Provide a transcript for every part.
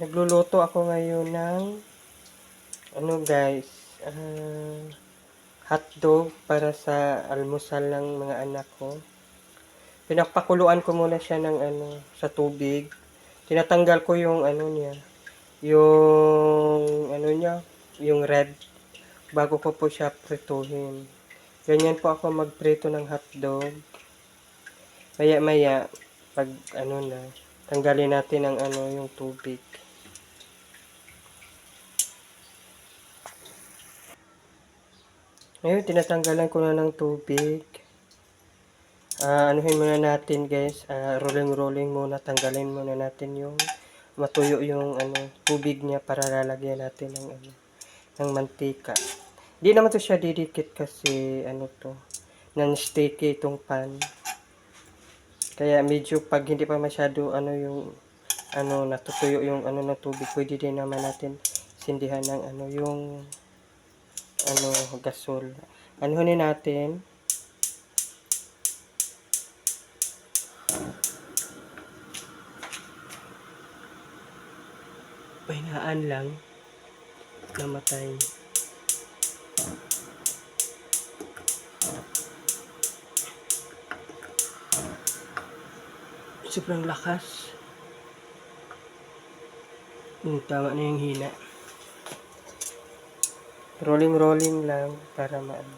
Nagluluto ako ngayon ng ano guys, ah, hotdog para sa almusal ng mga anak ko. Pinapakuluan ko muna siya ng ano sa tubig. Tinatanggal ko yung ano niya, yung ano niya, yung red bago ko po siya prituhin. Ganyan po ako magprito ng hotdog. Maya-maya pag ano na, tanggalin natin ang ano yung tubig. Ngayon, tinatanggalan ko na ng tubig. Ah, anuhin muna natin guys, Ah, rolling-rolling muna, tanggalin muna natin yung matuyo yung ano, tubig niya para lalagyan natin ng ano, ng mantika. Di naman to siya didikit kasi ano to, non-sticky itong pan. Kaya medyo pag hindi pa masyado ano yung ano natutuyo yung ano ng tubig, pwede din naman natin sindihan ng ano yung ano gasol. Anuhin natin. Pahingaan lang. Namatay. Sobrang lakas. Hmm, tama na yung hina. Rolling rolling lang para maano.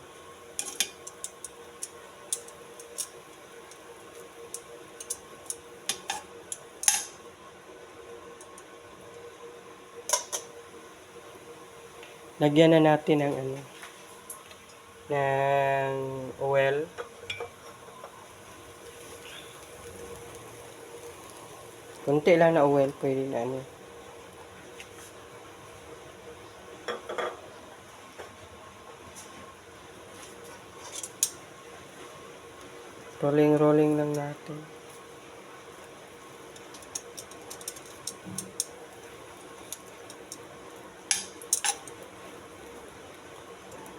Lagyan na natin ng ano ng oil. Kunti lang na oil pwede na ano. Rolling rolling lang natin.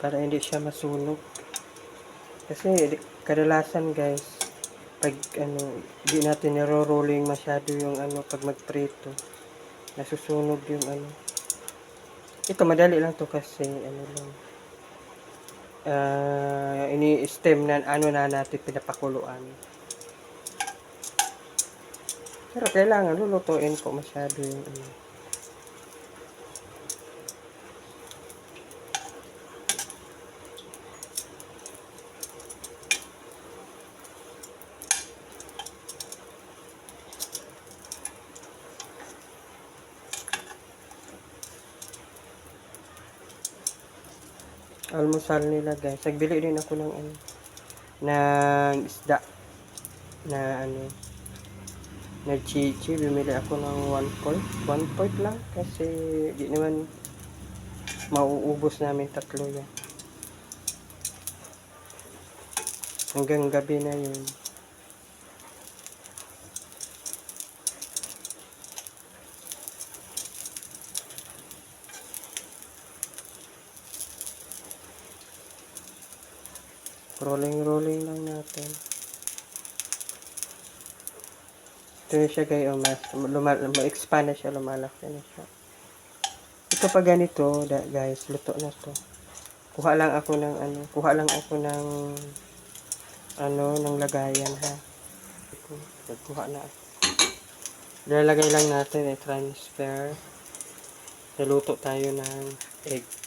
Para hindi siya masunog. Kasi kadalasan guys, pag ano, di natin niro-rolling masyado yung ano pag magprito. Nasusunog yung ano. Ito madali lang to kasi ano lang. Ah, ini-stem na ano na natin pinapakuluan. Pero kailangan lulutuin po masyado yung ano. Almusal nila guys. Nagbili din ako ng ano ng isda na ano na chichi. Bumili ako ng 1 point. 1 point lang kasi di naman mauubos namin tatlo yan. Hanggang gabi na yun. Rolling rolling lang natin. Ito na siya guys, oh, mas, ma-expand na siya, lumalaki na siya. Ito pa ganito, guys, luto na to. Kuha lang ako ng ano, kuha lang ako ng ano, ng lagayan ha. Kuha na ako. Lalagay lang natin, eh, transfer. Naluto tayo ng egg.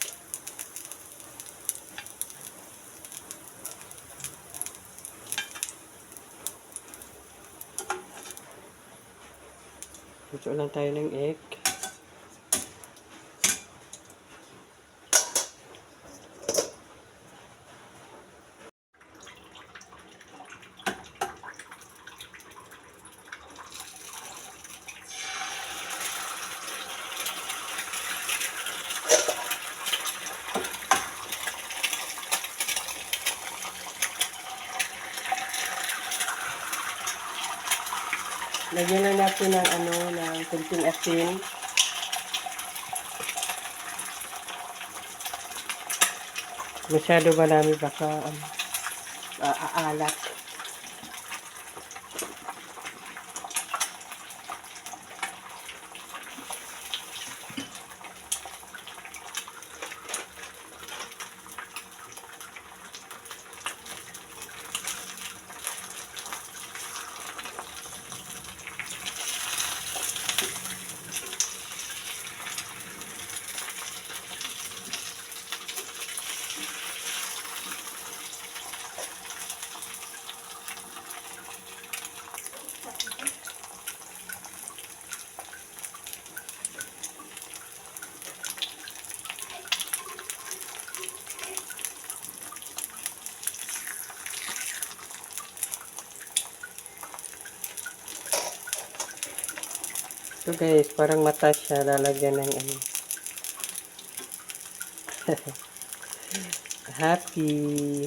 Luto lang tayo ng egg. Lagyan na natin ng ano, ng kunting asin. Masyado marami baka um, aalat. So guys, parang mata siya lalagyan ng ano. Happy.